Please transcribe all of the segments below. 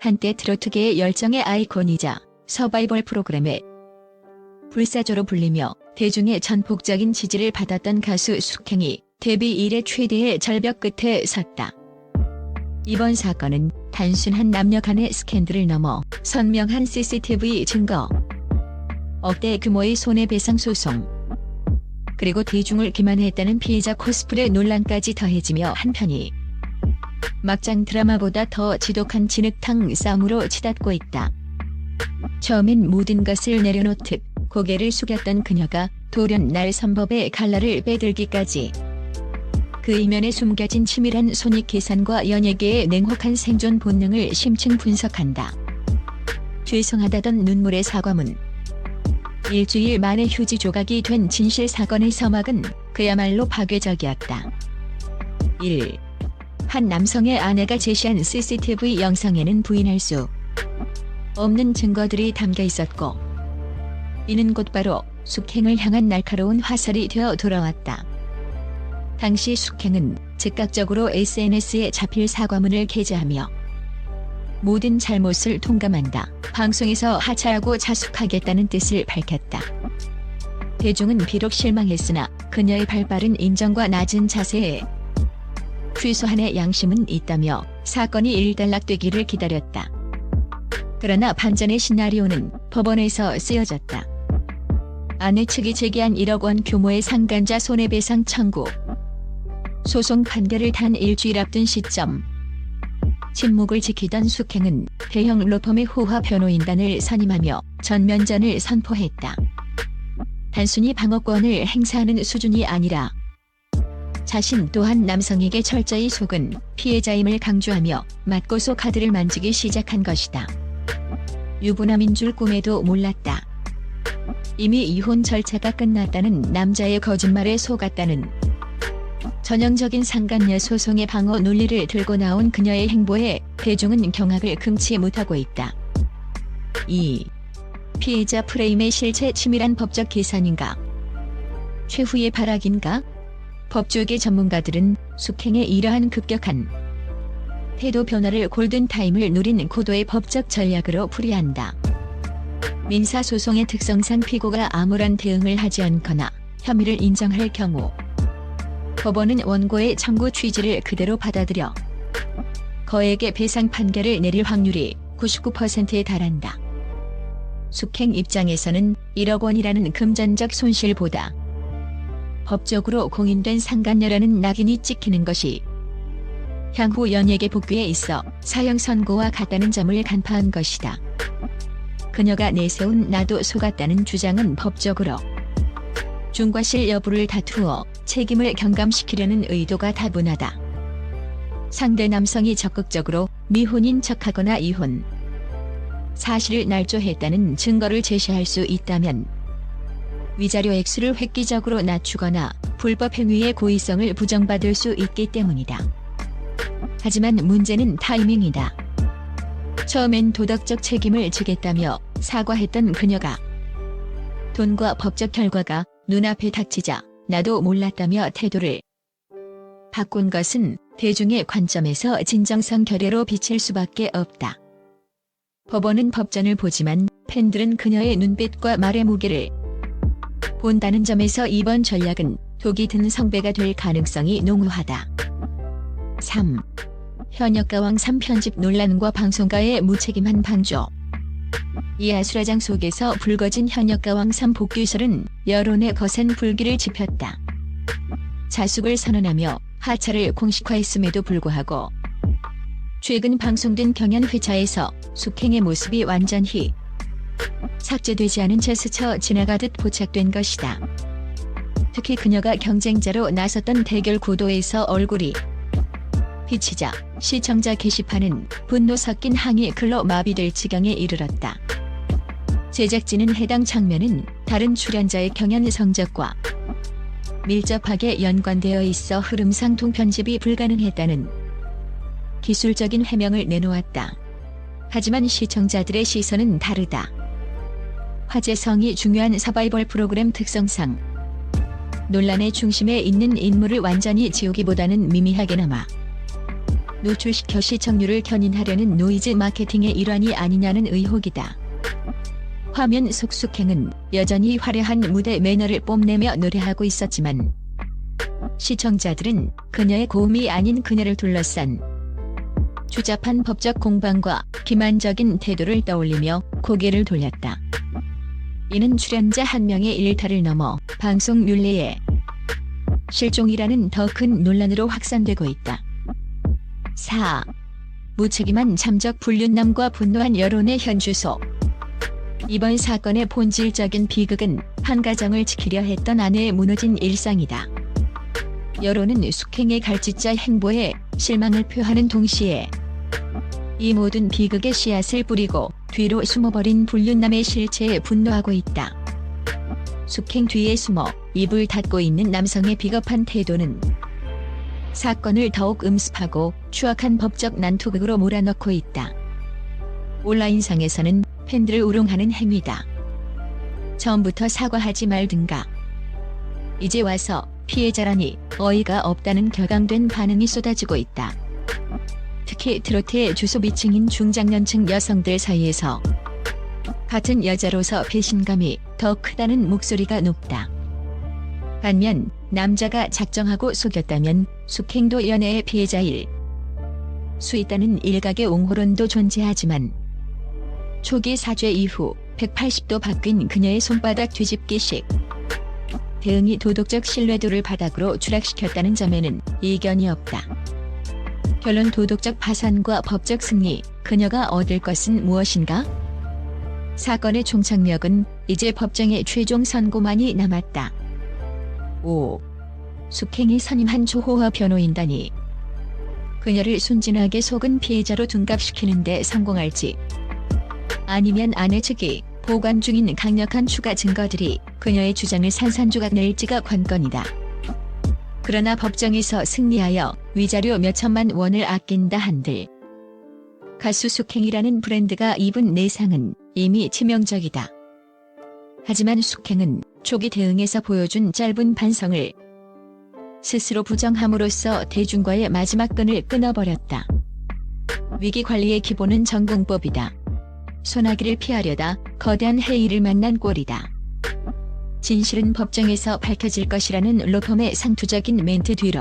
한때 트로트계의 열정의 아이콘이자 서바이벌 프로그램의 불사조로 불리며 대중의 전폭적인 지지를 받았던 가수 숙행이 데뷔 이래 최대의 절벽 끝에 섰다. 이번 사건은 단순한 남녀 간의 스캔들을 넘어 선명한 CCTV 증거, 억대 규모의 손해배상 소송, 그리고 대중을 기만했다는 피해자 코스프레 논란까지 더해지며 한편이 막장 드라마보다 더 지독한 진흙탕 싸움으로 치닫고 있다. 처음엔 모든 것을 내려놓듯 고개를 숙였던 그녀가 돌연 날 선법의 갈라를 빼들기까지 그 이면에 숨겨진 치밀한 손익 계산과 연예계의 냉혹한 생존 본능을 심층 분석한다. 죄송하다던 눈물의 사과문 일주일 만에 휴지 조각이 된 진실 사건의 서막은 그야말로 파괴적이었다. 1. 한 남성의 아내가 제시한 CCTV 영상에는 부인할 수 없는 증거들이 담겨 있었고 이는 곧바로 숙행을 향한 날카로운 화살이 되어 돌아왔다. 당시 숙행은 즉각적으로 SNS에 자필 사과문을 게재하며 모든 잘못을 통감한다. 방송에서 하차하고 자숙하겠다는 뜻을 밝혔다. 대중은 비록 실망했으나 그녀의 발빠른 인정과 낮은 자세에 최소한의 양심은 있다며 사건이 일단락되기를 기다렸다. 그러나 반전의 시나리오는 법원에서 쓰여졌다. 아내 측이 제기한 1억 원 규모의 상간자 손해배상 청구. 소송 판결을 단 일주일 앞둔 시점. 침묵을 지키던 숙행은 대형 로펌의 호화 변호인단을 선임하며 전면전을 선포했다. 단순히 방어권을 행사하는 수준이 아니라 자신 또한 남성에게 철저히 속은 피해자임을 강조하며 맞고소 카드를 만지기 시작한 것이다. 유부남인 줄 꿈에도 몰랐다. 이미 이혼 절차가 끝났다는 남자의 거짓말에 속았다는 전형적인 상간녀 소송의 방어 논리를 들고 나온 그녀의 행보에 대중은 경악을 금치 못하고 있다. 2. 피해자 프레임의 실체 치밀한 법적 계산인가? 최후의 발악인가? 법조계 전문가들은 숙행의 이러한 급격한 태도 변화를 골든타임을 노린 고도의 법적 전략으로 풀이한다. 민사소송의 특성상 피고가 아무런 대응을 하지 않거나 혐의를 인정할 경우 법원은 원고의 청구 취지를 그대로 받아들여 거액의 배상 판결을 내릴 확률이 99%에 달한다. 숙행 입장에서는 1억 원이라는 금전적 손실보다 법적으로 공인된 상간녀라는 낙인이 찍히는 것이 향후 연예계 복귀에 있어 사형 선고와 같다는 점을 간파한 것이다. 그녀가 내세운 나도 속았다는 주장은 법적으로 중과실 여부를 다투어 책임을 경감시키려는 의도가 다분하다. 상대 남성이 적극적으로 미혼인 척하거나 이혼, 사실을 날조했다는 증거를 제시할 수 있다면 위자료 액수를 획기적으로 낮추거나 불법 행위의 고의성을 부정받을 수 있기 때문이다. 하지만 문제는 타이밍이다. 처음엔 도덕적 책임을 지겠다며 사과했던 그녀가 돈과 법적 결과가 눈앞에 닥치자 나도 몰랐다며 태도를 바꾼 것은 대중의 관점에서 진정성 결여로 비칠 수밖에 없다. 법원은 법전을 보지만 팬들은 그녀의 눈빛과 말의 무게를 본다는 점에서 이번 전략은 독이 든 성배가 될 가능성이 농후하다. 3. 현역가왕 3편집 논란과 방송가의 무책임한 방조 이 아수라장 속에서 불거진 현역가왕 3 복귀설은 여론의 거센 불길을 지폈다. 자숙을 선언하며 하차를 공식화했음에도 불구하고 최근 방송된 경연 회차에서 숙행의 모습이 완전히 삭제되지 않은 채 스쳐 지나가듯 포착된 것이다. 특히 그녀가 경쟁자로 나섰던 대결 구도에서 얼굴이 비치자 시청자 게시판은 분노 섞인 항의 글로 마비될 지경에 이르렀다. 제작진은 해당 장면은 다른 출연자의 경연 성적과 밀접하게 연관되어 있어 흐름상 동편집이 불가능했다는 기술적인 해명을 내놓았다. 하지만 시청자들의 시선은 다르다. 화제성이 중요한 서바이벌 프로그램 특성상 논란의 중심에 있는 인물을 완전히 지우기보다는 미미하게나마 노출시켜 시청률을 견인하려는 노이즈 마케팅의 일환이 아니냐는 의혹이다. 화면 속 숙행은 여전히 화려한 무대 매너를 뽐내며 노래하고 있었지만 시청자들은 그녀의 고음이 아닌 그녀를 둘러싼 추잡한 법적 공방과 기만적인 태도를 떠올리며 고개를 돌렸다. 이는 출연자 한 명의 일탈을 넘어 방송 윤리에 실종이라는 더 큰 논란으로 확산되고 있다. 4. 무책임한 잠적 불륜남과 분노한 여론의 현주소 이번 사건의 본질적인 비극은 한 가정을 지키려 했던 아내의 무너진 일상이다. 여론은 숙행의 갈짓자 행보에 실망을 표하는 동시에 이 모든 비극의 씨앗을 뿌리고 뒤로 숨어버린 불륜남의 실체에 분노하고 있다. 숙행 뒤에 숨어 입을 닫고 있는 남성의 비겁한 태도는 사건을 더욱 음습하고 추악한 법적 난투극으로 몰아넣고 있다. 온라인상에서는 팬들을 우롱하는 행위다. 처음부터 사과하지 말든가. 이제 와서 피해자라니 어이가 없다는 격앙된 반응이 쏟아지고 있다. 특히 트로트의 주소비층인 중장년층 여성들 사이에서 같은 여자로서 배신감이 더 크다는 목소리가 높다. 반면 남자가 작정하고 속였다면 숙행도 연애의 피해자일 수 있다는 일각의 옹호론도 존재하지만 초기 사죄 이후 180도 바뀐 그녀의 손바닥 뒤집기식 대응이 도덕적 신뢰도를 바닥으로 추락시켰다는 점에는 이견이 없다. 결론 도덕적 파산과 법적 승리, 그녀가 얻을 것은 무엇인가? 사건의 종착역은 이제 법정의 최종 선고만이 남았다. 5. 숙행이 선임한 조호화 변호인단이 그녀를 순진하게 속은 피해자로 둔갑시키는데 성공할지 아니면 아내 측이 보관 중인 강력한 추가 증거들이 그녀의 주장을 산산조각 낼지가 관건이다. 그러나 법정에서 승리하여 위자료 몇천만 원을 아낀다 한들 가수 숙행이라는 브랜드가 입은 내상은 이미 치명적이다. 하지만 숙행은 초기 대응에서 보여준 짧은 반성을 스스로 부정함으로써 대중과의 마지막 끈을 끊어버렸다. 위기 관리의 기본은 전공법이다. 소나기를 피하려다 거대한 해일을 만난 꼴이다. 진실은 법정에서 밝혀질 것이라는 로펌의 상투적인 멘트 뒤로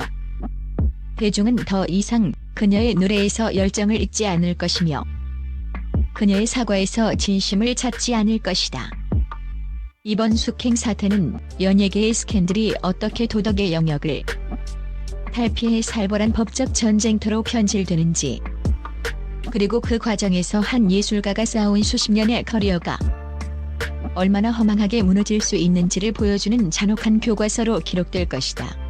대중은 더 이상 그녀의 노래에서 열정을 잊지 않을 것이며 그녀의 사과에서 진심을 찾지 않을 것이다. 이번 숙행 사태는 연예계의 스캔들이 어떻게 도덕의 영역을 탈피해 살벌한 법적 전쟁터로 변질되는지 그리고 그 과정에서 한 예술가가 쌓아온 수십 년의 커리어가 얼마나 허망하게 무너질 수 있는지를 보여주는 잔혹한 교과서로 기록될 것이다.